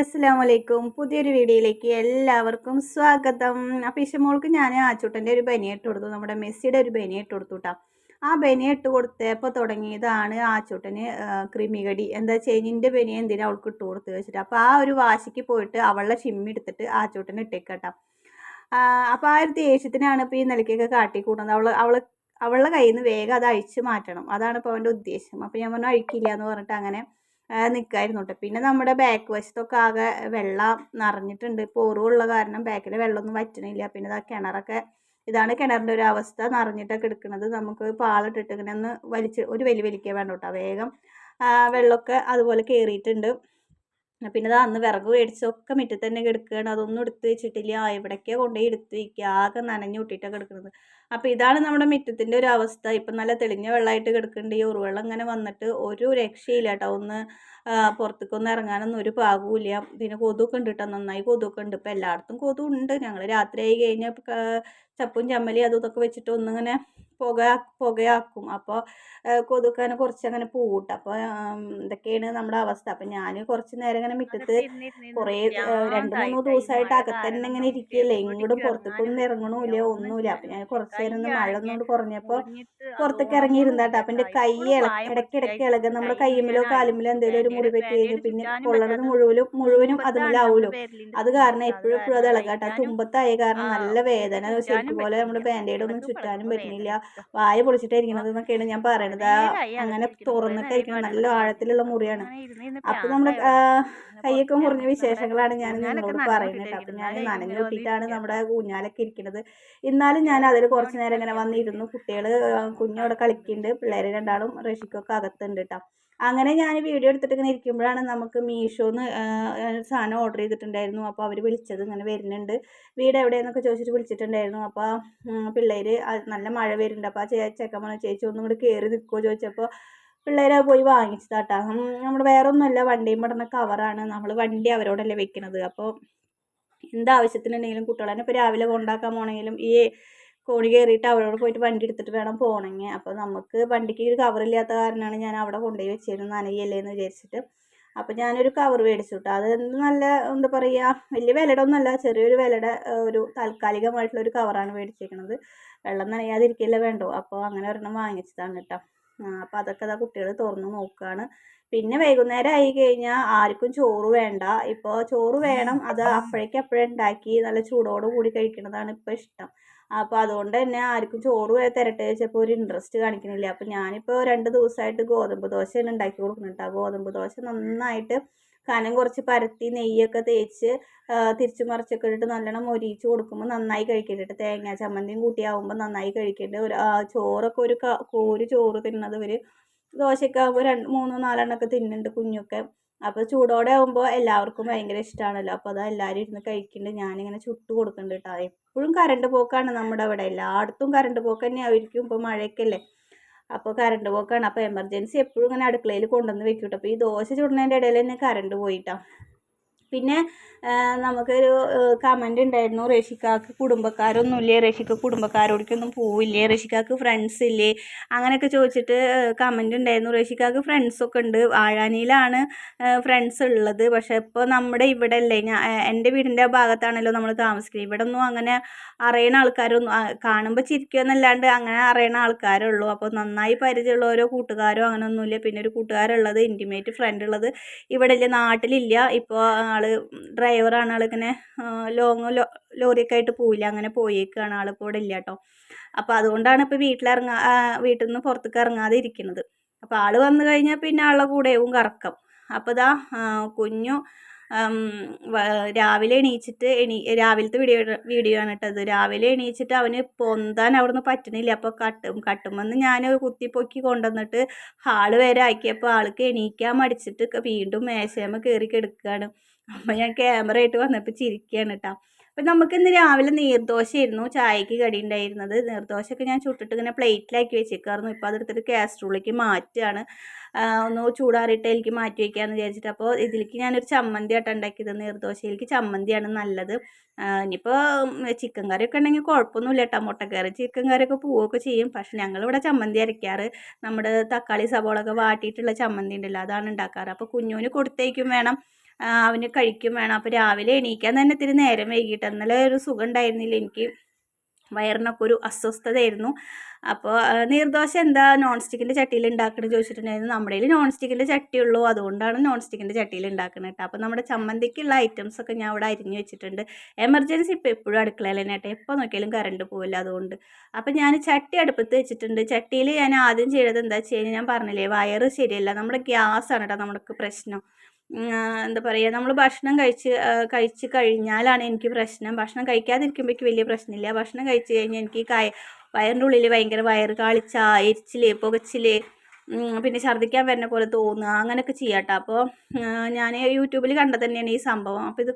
അസ്സാം വലൈക്കും പുതിയൊരു വീഡിയോയിലേക്ക് എല്ലാവർക്കും സ്വാഗതം. അപ്പോൾ ഇഷമോൾക്ക് ഞാൻ ആച്ചൂട്ടന്റെ ഒരു ബനിയ കൊടുത്തു. നമ്മുടെ മെസ്സിയുടെ ഒരു ബനിയ ഇട്ട് കൊടുത്തു കേട്ടോ ആ ബനിയ കൊടുത്തപ്പോൾ തുടങ്ങിയതാണ് ആച്ചൂട്ടന് ക്രിമികടി എന്താ ചേഞ്ഞിന്റെ ബനിയ എന്തിനാ അവൾക്ക് ഇട്ട് കൊടുത്ത് വെച്ചിട്ട്. അപ്പോൾ ആ ഒരു വാശിക്ക് പോയിട്ട് അവളുടെ ഷിമ്മി എടുത്തിട്ട് ആച്ചൂട്ടന് ഇട്ടേക്കട്ടോ അപ്പോൾ ആ ഒരു ദേഷ്യത്തിനാണ് ഇപ്പോൾ ഈ നിലയ്ക്കൊക്കെ കാട്ടിക്കൂട്ടുന്നത് അവൾ അവൾ അവളുടെ കയ്യിൽ നിന്ന് വേഗം അത് അഴിച്ച് മാറ്റണം. അതാണ് ഇപ്പോൾ അവന്റെ ഉദ്ദേശം. അപ്പോൾ ഞാൻ പറഞ്ഞു അഴിക്കില്ല എന്ന് പറഞ്ഞിട്ട് അങ്ങനെ നിൽക്കായിരുന്നു കേട്ടോ പിന്നെ നമ്മുടെ ബാക്ക് വശത്തൊക്കെ ആകെ വെള്ളം നിറഞ്ഞിട്ടുണ്ട്. പോറുള്ള കാരണം ബാക്കിൽ വെള്ളമൊന്നും വറ്റണില്ല. പിന്നെ ഇതാ കിണറൊക്കെ ഇതാണ് കിണറിന്റെ ഒരു അവസ്ഥ. നിറഞ്ഞിട്ടൊക്കെ എടുക്കുന്നത് നമുക്ക് പാളിട്ടിട്ട് ഇങ്ങനെ ഒന്ന് വലിച്ച് ഒരു വലി വലിക്കുക വേണ്ട കേട്ടോ വേഗം വെള്ളമൊക്കെ അതുപോലെ കയറിയിട്ടുണ്ട് പിന്നെ ഇതാ അന്ന് വിറക് മേടിച്ചൊക്കെ മുറ്റത്ത് കിടക്കുകയാണ് അതൊന്നും എടുത്ത് വെച്ചിട്ടില്ല. എവിടേക്കാണ് കൊണ്ടുപോയി എടുത്ത് വയ്ക്കുക ആകെ നനഞ്ഞു കൂട്ടിയിട്ടാണ് കിടക്കുന്നത്. അപ്പോൾ ഇതാണ് നമ്മുടെ മുറ്റത്തിന്റെ ഒരു അവസ്ഥ. ഇപ്പം നല്ല തെളിഞ്ഞ വെള്ളമായിട്ട് കിടക്കുന്നുണ്ട് ഈ ഉറുവെള്ളം ഇങ്ങനെ വന്നിട്ട് ഒരു രക്ഷയില്ല കേട്ടോ ഒന്ന് പുറത്തേക്കൊന്നും ഇറങ്ങാനൊന്നും ഒരു പാകവുമില്ല പിന്നെ കൊതുക്കെ ഉണ്ട് കേട്ടോ നന്നായി കൊതുക്കെ ഉണ്ട്. ഇപ്പം എല്ലായിടത്തും കൊതു ഉണ്ട്. ഞങ്ങൾ രാത്രി ആയി കഴിഞ്ഞാൽ ചപ്പും ചമ്മലി അതും ഇതൊക്കെ വെച്ചിട്ട് ഒന്നിങ്ങനെ പുക പുകയാക്കും. അപ്പോൾ കൊതുക്കാനെ കുറച്ച് അങ്ങനെ പൂവിട്ട്. അപ്പോൾ ഇതൊക്കെയാണ് നമ്മുടെ അവസ്ഥ. അപ്പം ഞാൻ കുറച്ച് നേരം ഇങ്ങനെ മുറ്റത്ത് കുറേ രണ്ട് മൂന്ന് ദിവസമായിട്ട് അകത്തന്നെ ഇങ്ങനെ ഇരിക്കുകയല്ലേ ഇങ്ങോട്ടും പുറത്തേക്കൊന്നും ഇറങ്ങണമില്ല ഒന്നുമില്ല. അപ്പം ഞാൻ കുറച്ച് നേരം ഒന്ന് മഴ ഒന്നുകൊണ്ട് കുറഞ്ഞപ്പോൾ പുറത്തേക്ക് ഇറങ്ങിയിരുന്നാട്ടോ. അപ്പം എന്റെ കൈ ഇടയ്ക്ക് ഇടയ്ക്ക് ഇളകുക നമ്മുടെ കയ്യുമ്മിലോ കാലുമ്മിലോ എന്തെങ്കിലും ഒരു മുറി പറ്റി കഴിഞ്ഞു പിന്നെ കൊള്ളണത് മുഴുവനും മുഴുവനും അതുമില്ലാവുമല്ലോ അത് കാരണം എപ്പോഴും എപ്പോഴും അത് ഇളകാട്ടോ തുമ്പത്തായ കാരണം നല്ല വേദന ശരിക്കും പോലെ നമ്മുടെ ബാൻഡേഡ് ഒന്നും ചുറ്റാനും പറ്റുന്നില്ല. വായ പൊളിച്ചിട്ടായിരിക്കണത് എന്നൊക്കെയാണ് ഞാൻ പറയണത്. അങ്ങനെ തുറന്നിട്ടായിരിക്കണം നല്ല ആഴത്തിലുള്ള മുറിയാണ്. അപ്പൊ നമ്മുടെ കൈയൊക്കെ മുറിഞ്ഞ വിശേഷങ്ങളാണ് ഞാൻ നിങ്ങളോട് പറയുന്നത് അപ്പൊ ഞാൻ നനഞ്ഞു കൂട്ടിയിട്ടാണ് നമ്മുടെ ഊഞ്ഞാലൊക്കെ ഇരിക്കുന്നത് എന്നാലും ഞാൻ അതിൽ കുറച്ച് നേരം ഇങ്ങനെ വന്നിരുന്നു. കുട്ടികൾ കുഞ്ഞവിടെ കളിക്കുന്നുണ്ട് പിള്ളേർ രണ്ടാളും റഷിക്കൊക്കെ അകത്തുണ്ട് കേട്ടോ അങ്ങനെ ഞാൻ വീഡിയോ എടുത്തിട്ട് ഇങ്ങനെ ഇരിക്കുമ്പോഴാണ് നമുക്ക് മീഷോന്ന് സാധനം ഓർഡർ ചെയ്തിട്ടുണ്ടായിരുന്നു. അപ്പോൾ അവർ വിളിച്ചത് ഇങ്ങനെ വരുന്നുണ്ട്. വീട് എവിടെയെന്നൊക്കെ ചോദിച്ചിട്ട് വിളിച്ചിട്ടുണ്ടായിരുന്നു. അപ്പോൾ പിള്ളേർ നല്ല മഴ വരുന്നുണ്ട്. അപ്പോൾ ആ ചെക്കമ്മ ചേച്ചി ഒന്നും കൂടി കയറി നിൽക്കുമോ ചോദിച്ചപ്പോൾ പിള്ളേരെ പോയി വാങ്ങിച്ചതാട്ടാ നമ്മൾ വേറെ ഒന്നുമല്ല വണ്ടിയും പെടുന്ന കവറാണ് നമ്മൾ വണ്ടി അവരോടല്ലേ വെക്കുന്നത് അപ്പോൾ എന്താവശ്യത്തിനുണ്ടെങ്കിലും കുട്ടികളെ ഇപ്പോൾ രാവിലെ കൊണ്ടാക്കാൻ പോകണമെങ്കിലും ഈ കോണി കയറിയിട്ട് അവരോട് പോയിട്ട് വണ്ടി എടുത്തിട്ട് വേണം പോകണമെങ്കിൽ അപ്പോൾ നമുക്ക് വണ്ടിക്ക് ഒരു കവറില്ലാത്ത കാരണമാണ് ഞാൻ അവിടെ കൊണ്ടുപോയി വെച്ചിരുന്നത് നനയല്ലേ എന്ന് വിചാരിച്ചിട്ട്. അപ്പോൾ ഞാനൊരു കവർ മേടിച്ചു കേട്ടോ അത് നല്ല എന്താ പറയുക വലിയ വിലയുടെ ഒന്നുമല്ല ചെറിയൊരു വിലയുടെ ഒരു താൽക്കാലികമായിട്ടുള്ള ഒരു കവറാണ് മേടിച്ചിരിക്കുന്നത് വെള്ളം നനയാതിരിക്കില്ല വേണ്ടോ. അപ്പോൾ അങ്ങനെ ഒരെണ്ണം വാങ്ങിച്ചതാണ് കേട്ടോ അപ്പോൾ അതൊക്കെ അതാ കുട്ടികൾ തുറന്ന് നോക്കുകയാണ് പിന്നെ വൈകുന്നേരം ആയി കഴിഞ്ഞാൽ ആർക്കും ചോറ് വേണ്ട. ഇപ്പോൾ ചോറ് വേണം. അത് അപ്പോഴേക്ക് അപ്പോഴേ ഉണ്ടാക്കി? നല്ല ചൂടോട് കൂടി കഴിക്കുന്നതാണ് ഇപ്പോൾ ഇഷ്ടം. അപ്പോൾ അതുകൊണ്ട് തന്നെ ആർക്കും ചോറ് തരട്ടെ വെച്ചപ്പോൾ ഒരു ഇൻട്രസ്റ്റ് കാണിക്കണില്ല. അപ്പോൾ ഞാനിപ്പോൾ രണ്ട് ദിവസമായിട്ട് ഗോതമ്പ് ദോശയാണ് ഉണ്ടാക്കി കൊടുക്കുന്നുണ്ട്. ആ ഗോതമ്പ് ദോശ നന്നായിട്ട് കനം കുറച്ച് പരത്തി നെയ്യൊക്കെ തേച്ച് തിരിച്ചു മറിച്ചൊക്കെ ഇട്ടിട്ട് നല്ലോണം മൊരിയിച്ച് കൊടുക്കുമ്പോൾ നന്നായി കഴിക്കേണ്ടിട്ട്. തേങ്ങ ചമ്മന്തിയും കൂട്ടിയാവുമ്പോൾ നന്നായി കഴിക്കേണ്ട. ഒരു ചോറൊക്കെ ഒരു കോരി ചോറ് തിന്നത് ഒരു ദോശയൊക്കെ ആകുമ്പോൾ രണ്ട് മൂന്നോ നാലെണ്ണമൊക്കെ തിന്നുന്നുണ്ട് കുഞ്ഞൊക്കെ. അപ്പോൾ ചൂടോടെ ആകുമ്പോൾ എല്ലാവർക്കും ഭയങ്കര ഇഷ്ടമാണല്ലോ അപ്പോൾ അത് എല്ലാവരും ഇരുന്ന് കഴിക്കുന്നുണ്ട് ഞാനിങ്ങനെ ചുട്ട് കൊടുക്കുന്നുണ്ട് കേട്ടോ എപ്പോഴും കറണ്ട് പോക്കാണ് നമ്മുടെ അവിടെ. എല്ലായിടത്തും കറണ്ട് പോക്ക് തന്നെ ആയിരിക്കും മഴയൊക്കെ അല്ലേ? അപ്പോൾ കറണ്ട് പോക്കാണ്. അപ്പോൾ എമർജൻസി എപ്പോഴും ഇങ്ങനെ അടുക്കളയിൽ കൊണ്ടുവന്ന് വെക്കും കേട്ടോ ഈ ദോശ ചുടുന്നതിന്റെ ഇടയിൽ തന്നെ കറണ്ട് പോയിട്ടാണ് പിന്നെ നമുക്കൊരു കമന്റ് ഉണ്ടായിരുന്നു. റഷിക്കാക്ക് കുടുംബക്കാരൊന്നുമില്ലേ? റഷിക്ക് കുടുംബക്കാരോടൊക്കൊന്നും പോവില്ലേ? റഷിക്കാക്ക് ഫ്രണ്ട്സ് ഇല്ലേ? അങ്ങനെയൊക്കെ ചോദിച്ചിട്ട് കമന്റ് ഉണ്ടായിരുന്നു. റഷിക്കാക്ക് ഫ്രണ്ട്സൊക്കെ ഉണ്ട്. വാഴാനിയിലാണ് ഫ്രണ്ട്സ് ഉള്ളത്. പക്ഷേ ഇപ്പോൾ നമ്മുടെ ഇവിടെ അല്ലേ? ഞാൻ എന്റെ വീടിന്റെ ഭാഗത്താണല്ലോ നമ്മൾ താമസിക്കുന്നത്. ഇവിടെ ഒന്നും അങ്ങനെ അറിയണ ആൾക്കാരൊന്നും കാണുമ്പോൾ ചിരിക്കുക എന്നല്ലാണ്ട് അങ്ങനെ അറിയണ ആൾക്കാരേ ഉള്ളൂ. അപ്പോൾ നന്നായി പരിചയമുള്ള ഓരോ കൂട്ടുകാരോ അങ്ങനെയൊന്നുമില്ല. പിന്നെ ഒരു കൂട്ടുകാരുള്ളത് ഇന്റിമേറ്റ് ഫ്രണ്ട് ഉള്ളത് ഇവിടെ നാട്ടിലില്ല. ഇപ്പോൾ ആൾ ഡ്രൈവറാണ് ആളിങ്ങനെ ലോങ് ലോറിയൊക്കെ ആയിട്ട് പോയില്ല അങ്ങനെ പോയേക്കാണ്. ആളിപ്പോൾ ഇവിടെ ഇല്ല കേട്ടോ അപ്പോൾ അതുകൊണ്ടാണ് ഇപ്പോൾ വീട്ടിലിറങ്ങാ വീട്ടിൽ നിന്ന് പുറത്തേക്ക് ഇറങ്ങാതെ ഇരിക്കുന്നത്. അപ്പോൾ ആൾ വന്നു കഴിഞ്ഞാൽ പിന്നെ ആളുടെ കൂടെയും കറക്കം. അപ്പോൾ ഇതാ കുഞ്ഞു രാവിലെ എണീച്ചിട്ട് എണീ രാവിലത്തെ വീഡിയോ വീഡിയോ ആണ് കേട്ടത്. രാവിലെ എണീച്ചിട്ട് അവന് പൊന്താൻ അവിടുന്ന് പറ്റണില്ല. അപ്പോൾ കട്ടും കട്ടുമെന്ന് ഞാൻ കുത്തി പൊക്കി കൊണ്ടുവന്നിട്ട് ഹാൾ വരെ ആക്കിയപ്പോൾ ആൾക്ക് എണീക്കാൻ മടിച്ചിട്ട് വീണ്ടും മേശയമ്മ കയറി കിടക്കുകയാണ് അപ്പോൾ ഞാൻ ക്യാമറ ആയിട്ട് വന്നപ്പോൾ ചിരിക്കുകയാണ് കേട്ടോ അപ്പം നമുക്ക് ഇന്ന് രാവിലെ നീർദോശയായിരുന്നു ചായക്ക് കടി ഉണ്ടായിരുന്നത്. നീർദോശയൊക്കെ ഞാൻ ചുട്ടിട്ട് ഇങ്ങനെ പ്ലേറ്റിലാക്കി വെച്ചേക്കായിരുന്നു. ഇപ്പോൾ അതെടുത്തിട്ട് കാസ്ട്രോളിലേക്ക് മാറ്റുകയാണ് ഒന്ന് ചൂടാറിയിട്ട് എനിക്ക് മാറ്റി വയ്ക്കാമെന്ന് വിചാരിച്ചിട്ട്. അപ്പോൾ ഇതിലേക്ക് ഞാനൊരു ചമ്മന്തി ആട്ടം ഉണ്ടാക്കിയത്. നീർദോശയിലേക്ക് ചമ്മന്തിയാണ് നല്ലത്. ഇനിയിപ്പോൾ ചിക്കൻ കറിയൊക്കെ ഉണ്ടെങ്കിൽ കുഴപ്പമൊന്നുമില്ല കേട്ടോ മുട്ടക്കറി ചിക്കൻ കറിയൊക്കെ പോവുകയൊക്കെ ചെയ്യും. പക്ഷെ ഞങ്ങളിവിടെ ചമ്മന്തി അരയ്ക്കാറ്. നമ്മുടെ തക്കാളി സവോളൊക്കെ വാട്ടിയിട്ടുള്ള ചമ്മന്തി ഉണ്ടല്ലോ അതാണ് ഉണ്ടാക്കാറ്. അപ്പോൾ കുഞ്ഞുവിന് കൊടുത്തേക്കും വേണം. അവന് കഴിക്കും വേണം. അപ്പോൾ രാവിലെ എണീക്കാൻ തന്നെ ഇത്തിരി നേരം വൈകിട്ട്. ഇന്നലെ ഒരു സുഖം ഉണ്ടായിരുന്നില്ല എനിക്ക് വയറിനൊക്കെ ഒരു അസ്വസ്ഥതയായിരുന്നു. അപ്പോൾ നീർദോശ എന്താ നോൺ സ്റ്റിക്കിന്റെ ചട്ടിയിൽ ഉണ്ടാക്കണമെന്ന് ചോദിച്ചിട്ടുണ്ടായിരുന്നു. നമ്മുടെ കയ്യിൽ നോൺ സ്റ്റിക്കിന്റെ ചട്ടിയുള്ളൂ അതുകൊണ്ടാണ് നോൺ സ്റ്റിക്കിന്റെ ചട്ടിയിൽ ഉണ്ടാക്കുന്നത് കേട്ടോ. അപ്പോൾ നമ്മുടെ ചമ്മന്തിക്കുള്ള ഐറ്റംസ് ഒക്കെ ഞാൻ അവിടെ അരിഞ്ഞു വെച്ചിട്ടുണ്ട്. എമർജൻസി ഇപ്പോൾ എപ്പോഴും അടുക്കളയിൽ തന്നെ കേട്ടോ. എപ്പോൾ നോക്കിയാലും കറണ്ട് പോവില്ല അതുകൊണ്ട്. അപ്പോൾ ഞാൻ ചട്ടി അടുപ്പത്ത് വെച്ചിട്ടുണ്ട്. ചട്ടിയിൽ ഞാൻ ആദ്യം ചെയ്തത് എന്താ വെച്ച് കഴിഞ്ഞാൽ ഞാൻ പറഞ്ഞില്ലേ വയറ് ശരിയല്ല. നമ്മുടെ ഗ്യാസാണ് കേട്ടോ. നമുക്ക് പ്രശ്നം. എന്താ പറയുക നമ്മൾ ഭക്ഷണം കഴിച്ച് കഴിച്ച് കഴിഞ്ഞാലാണ് എനിക്ക് പ്രശ്നം. ഭക്ഷണം കഴിക്കാതിരിക്കുമ്പോഴേക്ക് വലിയ പ്രശ്നമില്ല. ഭക്ഷണം കഴിച്ച് കഴിഞ്ഞാൽ എനിക്ക് കയ വയറിന്റെ ഉള്ളിൽ ഭയങ്കര വയറ് കാളിച്ച എരിച്ചിൽ പുകച്ചിൽ പിന്നെ ഛർദ്ദിക്കാൻ വരുന്ന പോലെ തോന്നുക അങ്ങനെയൊക്കെ ചെയ്യാട്ടോ. അപ്പോൾ ഞാൻ യൂട്യൂബിൽ കണ്ടത് തന്നെയാണ് ഈ സംഭവം. അപ്പോൾ ഇത്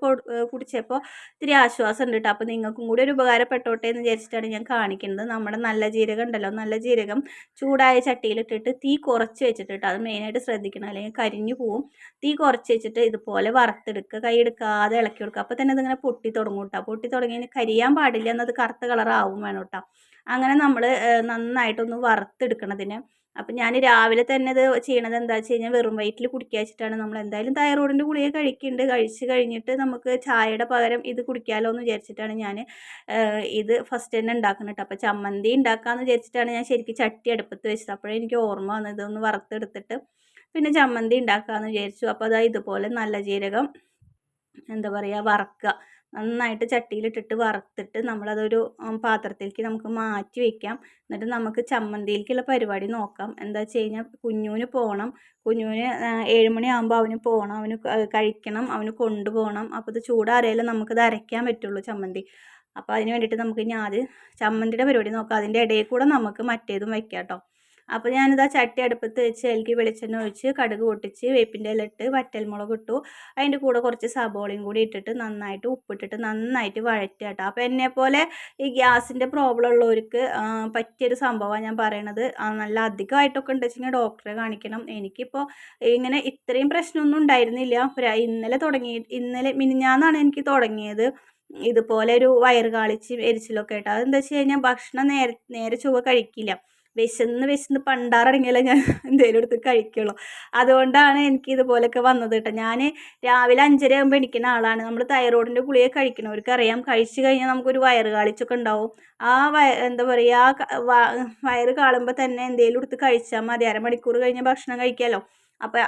കുടിച്ചപ്പോൾ ഇത്തിരി ആശ്വാസം ഉണ്ട് കേട്ടോ അപ്പോൾ നിങ്ങൾക്കും കൂടി ഒരു ഉപകാരപ്പെട്ടോട്ടെ എന്ന് വിചാരിച്ചിട്ടാണ് ഞാൻ കാണിക്കുന്നത്. നമ്മുടെ നല്ല ജീരകം ഉണ്ടല്ലോ നല്ല ജീരകം ചൂടായ ചട്ടിയിലിട്ടിട്ട് തീ കുറച്ച് വെച്ചിട്ട് കേട്ടോ അത് മെയിനായിട്ട് ശ്രദ്ധിക്കണം. അല്ലെങ്കിൽ കരിഞ്ഞു പോവും. തീ കുറച്ച് വെച്ചിട്ട് ഇതുപോലെ വറുത്തെടുക്കുക. കൈ എടുക്കാതെ ഇളക്കി കൊടുക്കുക. അപ്പോൾ തന്നെ അതിങ്ങനെ പൊട്ടി തുടങ്ങും കേട്ടോ പൊട്ടി തുടങ്ങി കരിയാൻ പാടില്ല എന്നത് കറുത്ത കളറാവും വേണം കേട്ടോ അങ്ങനെ നമ്മൾ നന്നായിട്ടൊന്ന് വറുത്തെടുക്കണതിന്. അപ്പം ഞാൻ രാവിലെ തന്നെ ഇത് ചെയ്യണത് എന്താ വെച്ച് കഴിഞ്ഞാൽ വെറും വയറ്റിൽ കുടിക്കുക വെച്ചിട്ടാണ്. നമ്മൾ എന്തായാലും തൈറോയിഡിന്റെ ഗുളിക കഴിക്കുന്നുണ്ട് കഴിച്ച് കഴിഞ്ഞിട്ട് നമുക്ക് ചായയുടെ പകരം ഇത് കുടിക്കാമല്ലോ എന്ന് വിചാരിച്ചിട്ടാണ് ഞാൻ ഇത് ഫസ്റ്റ് തന്നെ ഉണ്ടാക്കുന്നത് കേട്ടോ അപ്പോൾ ചമ്മന്തി ഉണ്ടാക്കാമെന്ന് വിചാരിച്ചിട്ടാണ് ഞാൻ ശരിക്കും ചട്ടി അടുപ്പത്ത് വെച്ചത്. അപ്പോഴേ എനിക്ക് ഓർമ്മ വന്നത് ഇതൊന്ന് വറുത്തെടുത്തിട്ട് പിന്നെ ചമ്മന്തി ഉണ്ടാക്കാമെന്ന് വിചാരിച്ചു. അപ്പോൾ അതാ ഇതുപോലെ നല്ല ജീരകം എന്താ പറയുക വറക്കുക നന്നായിട്ട് ചട്ടിയിലിട്ടിട്ട് വറുത്തിട്ട് നമ്മളതൊരു പാത്രത്തിലേക്ക് നമുക്ക് മാറ്റി വയ്ക്കാം എന്നിട്ട് നമുക്ക് ചമ്മന്തിയിലേക്കുള്ള പരിപാടി നോക്കാം. എന്താ വെച്ച് കഴിഞ്ഞാൽ കുഞ്ഞുവിന് പോകണം കുഞ്ഞുവിന് ഏഴുമണിയാകുമ്പോൾ അവന് പോകണം അവന് കഴിക്കണം. അവന് കൊണ്ടുപോകണം. അപ്പോൾ ഇത് ചൂടാറിയാലും നമുക്കിത് അരയ്ക്കാൻ പറ്റുള്ളൂ ചമ്മന്തി. അപ്പോൾ അതിന് വേണ്ടിയിട്ട് നമുക്ക് ഇനി ആദ്യം ചമ്മന്തിയുടെ പരിപാടി നോക്കാം. അതിന്റെ ഇടയിൽ കൂടെ നമുക്ക് മറ്റേതും വയ്ക്കാം കേട്ടോ അപ്പോൾ ഞാനിതാ ചട്ടി അടുപ്പത്ത് വെച്ച് അതിലേക്ക് വെളിച്ചെണ്ണ ഒഴിച്ച് കടുക് പൊട്ടിച്ച് വേപ്പിന്റെ ഇല ഇട്ട് വറ്റൽമുളക് ഇട്ടു. അതിന്റെ കൂടെ കുറച്ച് സബോളയും കൂടി ഇട്ടിട്ട് നന്നായിട്ട് ഉപ്പിട്ടിട്ട് നന്നായിട്ട് വഴറ്റുക കേട്ടോ. അപ്പോൾ എന്നെപ്പോലെ ഈ ഗ്യാസിന്റെ പ്രോബ്ലം ഉള്ളവർക്ക് പറ്റിയൊരു സംഭവമാണ് ഞാൻ പറയണത്. നല്ല അധികമായിട്ടൊക്കെ ഉണ്ട് വെച്ചാൽ ഡോക്ടറെ കാണിക്കണം. എനിക്കിപ്പോൾ ഇങ്ങനെ ഇത്രയും പ്രശ്നമൊന്നും ഉണ്ടായിരുന്നില്ല. ഇന്നലെ തുടങ്ങി ഇന്നലെ മിനിഞ്ഞാന്നാണ് എനിക്ക് തുടങ്ങിയത്. ഇതുപോലെ ഒരു വയറ് കാളിച്ച് എരിച്ചിലൊക്കെ ആയിട്ട്. അതെന്താ വെച്ച് കഴിഞ്ഞാൽ ഭക്ഷണം നേരെ നേരെ ചൊവ്വ കഴിക്കില്ല. വിശന്ന് വിശന്ന് പണ്ടാറടങ്ങിയാലേ ഞാൻ എന്തെങ്കിലും എടുത്ത് കഴിക്കുള്ളൂ. അതുകൊണ്ടാണ് എനിക്ക് ഇതുപോലെയൊക്കെ വന്നത് കേട്ടോ. ഞാൻ രാവിലെ അഞ്ചര ആകുമ്പോൾ എണിക്കുന്ന ആളാണ്. നമ്മൾ തൈറോയിഡിന്റെ ഗുളിക കഴിക്കണവർക്ക് അറിയാം. കഴിച്ചു കഴിഞ്ഞാൽ നമുക്കൊരു വയറ് കാളിച്ചൊക്കെ ഉണ്ടാവും. ആ വയ എന്താ പറയുക ആ വയറ് കാളുമ്പോൾ തന്നെ എന്തെങ്കിലും എടുത്ത് കഴിച്ചാൽ മതി. അരമണിക്കൂർ കഴിഞ്ഞ് ഭക്ഷണം കഴിക്കാമല്ലോ അപ്പോൾ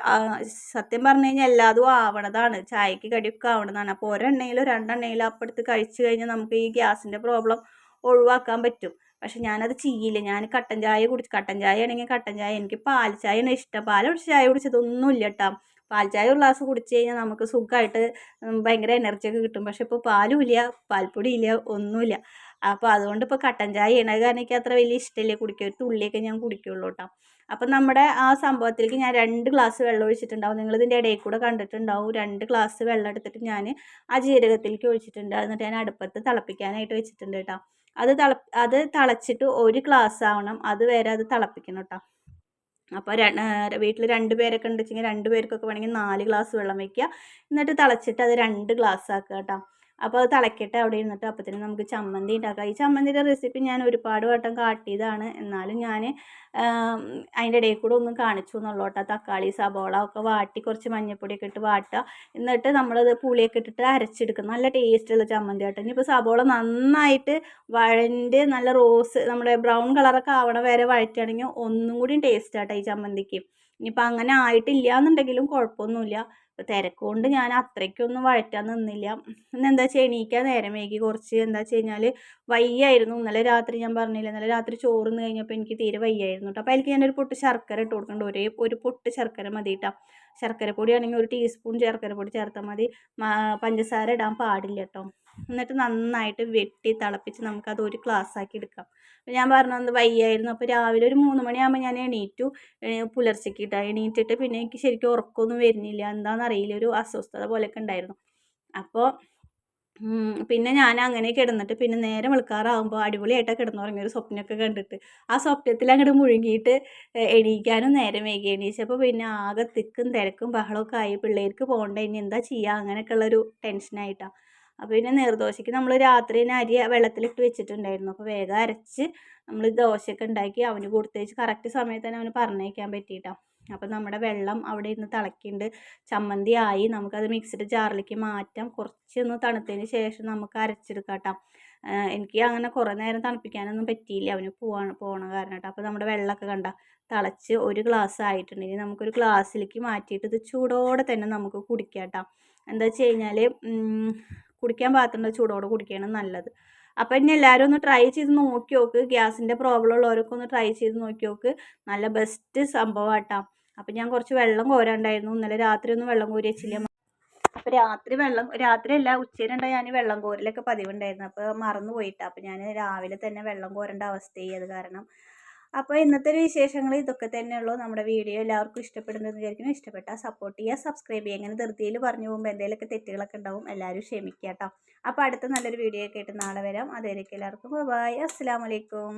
സത്യം പറഞ്ഞു കഴിഞ്ഞാൽ എല്ലാതും ആവണതാണ്. ചായക്ക് കടിയൊക്കെ ആവണതാണ്. അപ്പോൾ ഒരെണ്ണയിലോ രണ്ടെണ്ണയിലോ അപ്പെടുത്ത് കഴിച്ചു കഴിഞ്ഞാൽ നമുക്ക് ഈ ഗ്യാസിന്റെ പ്രോബ്ലം ഒഴിവാക്കാൻ പറ്റും. പക്ഷെ ഞാനത് ചെയ്യില്ല. ഞാൻ കട്ടൻ ചായ കുടിച്ച് കട്ടൻ ചായ ആണെങ്കിൽ കട്ടൻ ചായ എനിക്ക് പാൽ ചായയാണ് ഇഷ്ടം. പാൽ കുടിച്ച് ചായ കുടിച്ചതൊന്നുമില്ല കേട്ടോ. പാൽ ചായ ഒരു ഗ്ലാസ് കുടിച്ച് കഴിഞ്ഞാൽ നമുക്ക് സുഖമായിട്ട് ഭയങ്കര എനർജിയൊക്കെ കിട്ടും. പക്ഷെ ഇപ്പോൾ പാലും ഇല്ല പാൽപ്പൊടി ഇല്ല ഒന്നുമില്ല. അപ്പോൾ അതുകൊണ്ട് ഇപ്പോൾ കട്ടൻ ചായ ഇണ കാരണം എനിക്ക് അത്ര വലിയ ഇഷ്ടമില്ല. കുടിക്കുക ഒരു തുള്ളിയൊക്കെ ഞാൻ കുടിക്കുള്ളൂ കേട്ടോ. അപ്പം നമ്മുടെ ആ സംഭവത്തിലേക്ക് ഞാൻ രണ്ട് ഗ്ലാസ് വെള്ളം ഒഴിച്ചിട്ടുണ്ടാവും. നിങ്ങളിതിന്റെ ഇടയിൽ കൂടെ കണ്ടിട്ടുണ്ടാവും. രണ്ട് ഗ്ലാസ് വെള്ളം എടുത്തിട്ട് ഞാൻ ആ ജീരകത്തിലേക്ക് ഒഴിച്ചിട്ടുണ്ട്. എന്നിട്ട് ഞാൻ അടുപ്പത്ത് തിളപ്പിക്കാനായിട്ട് വെച്ചിട്ടുണ്ട് കേട്ടോ. അത് തിള അത് തിളച്ചിട്ട് ഒരു ഗ്ലാസ് ആവണം. അത് വരെ അത് തിളപ്പിക്കണം കേട്ടോ അപ്പോൾ വീട്ടിൽ രണ്ട് പേരൊക്കെ ഉണ്ടെച്ചെങ്കിൽ രണ്ട് പേർക്കൊക്കെ വേണമെങ്കിൽ നാല് ഗ്ലാസ് വെള്ളം വയ്ക്കുക എന്നിട്ട് തിളച്ചിട്ട് അത് രണ്ട് ഗ്ലാസ് ആക്കുക കേട്ടോ അപ്പോൾ അത് തിളക്കട്ടെ അവിടെ ഇരുന്നിട്ട് അപ്പത്തിന് നമുക്ക് ചമ്മന്തി ഉണ്ടാക്കാം. ഈ ചമ്മന്തിയുടെ റെസിപ്പി ഞാൻ ഒരുപാട് വട്ടം കാട്ടിയതാണ്. എന്നാലും ഞാൻ അതിന്റെ ഇടയിൽ കൂടെ ഒന്ന് കാണിച്ചു എന്നുള്ളൂ കേട്ടോ. തക്കാളി സബോള ഒക്കെ വാട്ടി കുറച്ച് മഞ്ഞൾപ്പൊടിയൊക്കെ ഇട്ട് വാട്ടുക. എന്നിട്ട് നമ്മളത് പുളിയൊക്കെ ഇട്ടിട്ട് അരച്ചെടുക്കും നല്ല ടേസ്റ്റുള്ള ചമ്മന്തി കേട്ടോ. ഇനിയിപ്പോൾ സബോള നന്നായിട്ട് വഴണ്ട് നല്ല റോസ് നമ്മുടെ ബ്രൗൺ കളറൊക്കെ ആവണ വരെ വഴറ്റുകയാണെങ്കിൽ ഒന്നും കൂടി ടേസ്റ്റ് ആട്ടോ ഈ ചമ്മന്തിക്ക്. ഇനിയിപ്പോൾ അങ്ങനെ ആയിട്ടില്ല എന്നുണ്ടെങ്കിലും കുഴപ്പമൊന്നുമില്ല. തിരക്കുകൊണ്ട് ഞാൻ അത്രയ്ക്കൊന്നും വഴറ്റാൻ നിന്നില്ല. ഇന്ന് എന്താ വെച്ചാൽ എണീക്കാൻ നേരം വൈകി. കുറച്ച് എന്താ വെച്ച് കഴിഞ്ഞാൽ വയ്യായിരുന്നു. ഇന്നലെ രാത്രി ഞാൻ പറഞ്ഞില്ല? ഇന്നലെ രാത്രി ചോറുന്ന് കഴിഞ്ഞപ്പോൾ എനിക്ക് തീരെ വയ്യായിരുന്നു കേട്ടോ അപ്പോൾ അതിലേക്ക് ഞാനൊരു പൊട്ട് ശർക്കര ഇട്ട് കൊടുക്കുന്നുണ്ട്. ഒരേ ഒരു പൊട്ട് ശർക്കര മതി കേട്ടോ ശർക്കര പൊടി ആണെങ്കിൽ ഒരു ടീസ്പൂൺ ശർക്കര പൊടി ചേർത്താൽ മതി പഞ്ചസാര ഇടാൻ പാടില്ല കേട്ടോ എന്നിട്ട് നന്നായിട്ട് വെട്ടി തിളപ്പിച്ച് നമുക്കത് ഒരു ഗ്ലാസ് ആക്കി എടുക്കാം. അപ്പോൾ ഞാൻ പറഞ്ഞത് വയ്യായിരുന്നു. അപ്പോൾ രാവിലെ ഒരു മൂന്ന് മണിയാകുമ്പോൾ ഞാൻ എണീറ്റു. പുലർച്ചയ്ക്ക് ഇട്ടാ എണീറ്റിട്ട് പിന്നെ എനിക്ക് ശരിക്കും ഉറക്കമൊന്നും വരുന്നില്ല. എന്താണെന്നറിയില്ല ഒരു അസ്വസ്ഥത പോലെയൊക്കെ ഉണ്ടായിരുന്നു. അപ്പോൾ പിന്നെ ഞാൻ അങ്ങനെ കിടന്നിട്ട് പിന്നെ നേരം വിളിക്കാറാകുമ്പോൾ അടിപൊളിയായിട്ടാണ് കിടന്നുറങ്ങിയ ഒരു സ്വപ്നമൊക്കെ കണ്ടിട്ട്. ആ സ്വപ്നത്തിൽ അങ്ങോട്ട് മുഴുകിയിട്ട് എണീക്കാനും നേരം വൈകി. എണീച്ചപ്പോൾ പിന്നെ ആകെ തിക്കും തിരക്കും ബഹളമൊക്കെ ആയി. പിള്ളേർക്ക് പോകണ്ട ഇനി എന്താ ചെയ്യുക അങ്ങനെയൊക്കെ ഉള്ളൊരു ടെൻഷനായിട്ടാണ് അപ്പോൾ പിന്നെ നീർദോശയ്ക്ക് നമ്മൾ രാത്രി തന്നെ അരി വെള്ളത്തിലിട്ട് വെച്ചിട്ടുണ്ടായിരുന്നു. അപ്പോൾ വേഗം അരച്ച് നമ്മൾ ദോശയൊക്കെ ഉണ്ടാക്കി അവന് കൊടുത്തേച്ച് കറക്റ്റ് സമയത്ത് തന്നെ അവന് പറഞ്ഞയക്കാൻ പറ്റിയിട്ടാണ് അപ്പോൾ നമ്മുടെ വെള്ളം അവിടെ ഇരുന്ന് തിളക്കിണ്ട് ചമ്മന്തി ആയി. നമുക്കത് മിക്സിഡ് ജാറിലേക്ക് മാറ്റാം. കുറച്ചൊന്ന് തണുത്തതിന് ശേഷം നമുക്ക് അരച്ചെടുക്കാം എനിക്ക് അങ്ങനെ കുറേ നേരം തണുപ്പിക്കാനൊന്നും പറ്റിയില്ല. അവന് പോവാൻ പോകണ കാരണം കേട്ടോ അപ്പോൾ നമ്മുടെ വെള്ളമൊക്കെ കണ്ട തിളച്ച് ഒരു ഗ്ലാസ് ആയിട്ടുണ്ട്. ആയിട്ടുണ്ടെങ്കിൽ നമുക്കൊരു ഗ്ലാസ്സിലേക്ക് മാറ്റിയിട്ട് ഇത് ചൂടോടെ തന്നെ നമുക്ക് കുടിക്കാം കേട്ടോ എന്താ വെച്ച് കഴിഞ്ഞാൽ കുടിക്കാൻ പാകത്തിന്റെ ചൂടോടെ കുടിക്കുകയാണ് നല്ലത്. അപ്പോൾ ഇനി എല്ലാവരും ഒന്ന് ട്രൈ ചെയ്ത് നോക്കി നോക്ക്. ഗ്യാസിന്റെ പ്രോബ്ലം ഉള്ളവരൊക്കെ ഒന്ന് ട്രൈ ചെയ്ത് നോക്കി നോക്ക്. നല്ല ബെസ്റ്റ് സംഭവം കേട്ടോ അപ്പോൾ ഞാൻ കുറച്ച് വെള്ളം കോരാണ്ടായിരുന്നു. ഇന്നലെ രാത്രി ഒന്നും വെള്ളം കോരി വെച്ചില്ല. അപ്പോൾ രാത്രി വെള്ളം രാത്രി അല്ല ഉച്ചയിലുണ്ട ഞാൻ വെള്ളം കോരലൊക്കെ പതിവുണ്ടായിരുന്നു. അപ്പോൾ മറന്നു പോയിട്ടാണ് അപ്പോൾ ഞാൻ രാവിലെ തന്നെ വെള്ളം കോരേണ്ട അവസ്ഥയായി. അത് കാരണം അപ്പോൾ ഇന്നത്തെ ഒരു വിശേഷങ്ങൾ ഇതൊക്കെ തന്നെയുള്ളൂ നമ്മുടെ വീഡിയോ എല്ലാവർക്കും ഇഷ്ടപ്പെടുന്നത് വിചാരിക്കുന്നു. ഇഷ്ടപ്പെട്ടാൽ സപ്പോർട്ട് ചെയ്യുക സബ്സ്ക്രൈബ് ചെയ്യുക. അങ്ങനെ ധൃതിയിൽ പറഞ്ഞു പോകുമ്പോൾ എന്തെങ്കിലുമൊക്കെ തെറ്റുകളൊക്കെ ഉണ്ടാവും. എല്ലാവരും ക്ഷമിക്കുക കേട്ടോ. അപ്പോൾ അടുത്ത നല്ലൊരു വീഡിയോ ഒക്കെ ആയിട്ട് നാളെ വരാം. അതുവരെയൊക്കെ എല്ലാവർക്കും. ബൈ അസ്സാം വലൈക്കും